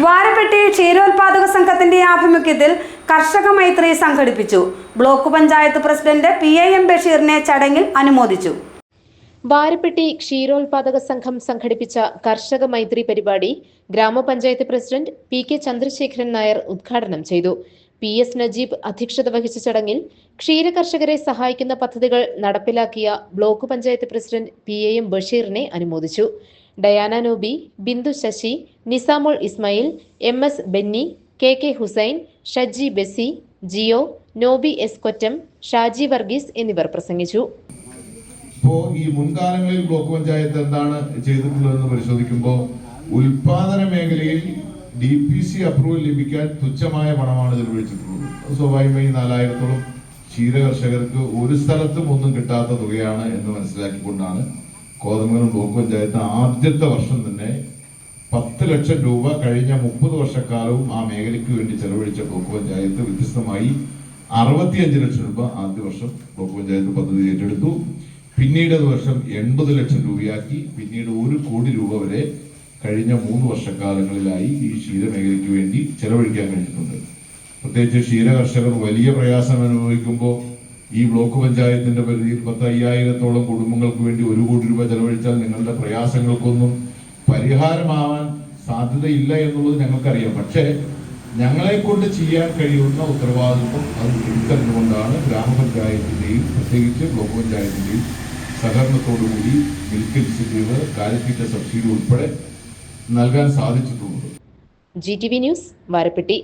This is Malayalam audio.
വാരപ്പെട്ടി ക്ഷീരോത്പാദക സംഘത്തിന്റെ ആഭിമുഖ്യത്തിൽ കർഷക മൈത്രി സംഘടിപ്പിച്ചു. Block panchayat president P A M ബഷീറിനെ ചടങ്ങിൽ അനുമോദിച്ചു. വാരപ്പെട്ടി ക്ഷീരോത്പാദക സംഘം സംഘടിപ്പിച്ച കർഷക മൈത്രി പരിപാടി ഗ്രാമപഞ്ചായത്ത് president P K Chandrasekharan Nair ഉദ്ഘാടനം ചെയ്തു. പി എസ് നജീബ് അധ്യക്ഷത വഹിച്ച ചടങ്ങിൽ ക്ഷീര കർഷകരെ സഹായിക്കുന്ന പദ്ധതികൾ നടപ്പിലാക്കിയ block panchayat president P A M ബഷീറിനെ അനുമോദിച്ചു. Diana Noobi Bindu Sasi Nizamul Ismail M S Benny K K Hussain Shaji Besi Jiyo Nobi S Kottam Shaji Varghese എന്നിവർ പ്രസംഗിച്ചു. ഇപ്പോ ഈ മുൻകാലങ്ങളിൽ ബ്ലോക്ക് പഞ്ചായത്ത് എന്താണ് ചെയ്തിട്ടുള്ളതെന്ന് പരിശോധിക്കുമ്പോൾ ഉൽപാദന മേഖലയിൽ ഡി പി സി അപ്രൂവൽ ലഭിക്കാൻ തുച്ഛമായ പണമാണ് ചെലവഴിച്ചിട്ടുള്ളത് സ്വാഭാവികമായി നാലായിരത്തോളം ക്ഷീര കർഷകർക്ക് ഒരു സ്ഥലത്തും ഒന്നും കിട്ടാത്ത തുകയാണ് എന്ന് മനസ്സിലാക്കിക്കൊണ്ടാണ് കോതമംഗലം ബ്ലോക്ക് പഞ്ചായത്ത് ആദ്യത്തെ വർഷം തന്നെ പത്ത് ലക്ഷം രൂപ കഴിഞ്ഞ മുപ്പത് വർഷക്കാലവും ആ മേഖലയ്ക്ക് വേണ്ടി ചെലവഴിച്ച ബ്ലോക്ക് പഞ്ചായത്ത് വ്യത്യസ്തമായി അറുപത്തിയഞ്ച് ലക്ഷം രൂപ ആദ്യ വർഷം ബ്ലോക്ക് പഞ്ചായത്ത് പദ്ധതി ഏറ്റെടുത്തു. പിന്നീട് അത് വർഷം എൺപത് ലക്ഷം രൂപയാക്കി. പിന്നീട് ഒരു കോടി രൂപ വരെ കഴിഞ്ഞ മൂന്ന് വർഷക്കാലങ്ങളിലായി ഈ ക്ഷീരമേഖലയ്ക്ക് വേണ്ടി ചെലവഴിക്കാൻ കഴിഞ്ഞിട്ടുണ്ട്. പ്രത്യേകിച്ച് ക്ഷീര കർഷകർ വലിയ പ്രയാസം അനുഭവിക്കുമ്പോൾ ഈ ബ്ലോക്ക് പഞ്ചായത്തിന്റെ പരിധിയിൽ പത്ത് അയ്യായിരത്തോളം കുടുംബങ്ങൾക്ക് വേണ്ടി ഒരു കോടി രൂപ ചെലവഴിച്ചാൽ നിങ്ങളുടെ പ്രയാസങ്ങൾക്കൊന്നും പരിഹാരമാവാൻ സാധ്യതയില്ല എന്നുള്ളത് ഞങ്ങൾക്കറിയാം. പക്ഷേ ഞങ്ങളെ കൊണ്ട് ചെയ്യാൻ കഴിയുന്ന ഉത്തരവാദിത്വം അത് തിരിച്ചറിഞ്ഞുകൊണ്ടാണ് ഗ്രാമപഞ്ചായത്തിന്റെയും പ്രത്യേകിച്ച് ബ്ലോക്ക് പഞ്ചായത്തിന്റെയും സഹകരണത്തോടുകൂടി മിൽക്ക് ഇൻസെന്റീവ് കാലിത്തീറ്റ സബ്സിഡി ഉൾപ്പെടെ നൽകാൻ സാധിച്ചിട്ടുള്ളത് G T V news Varappetty.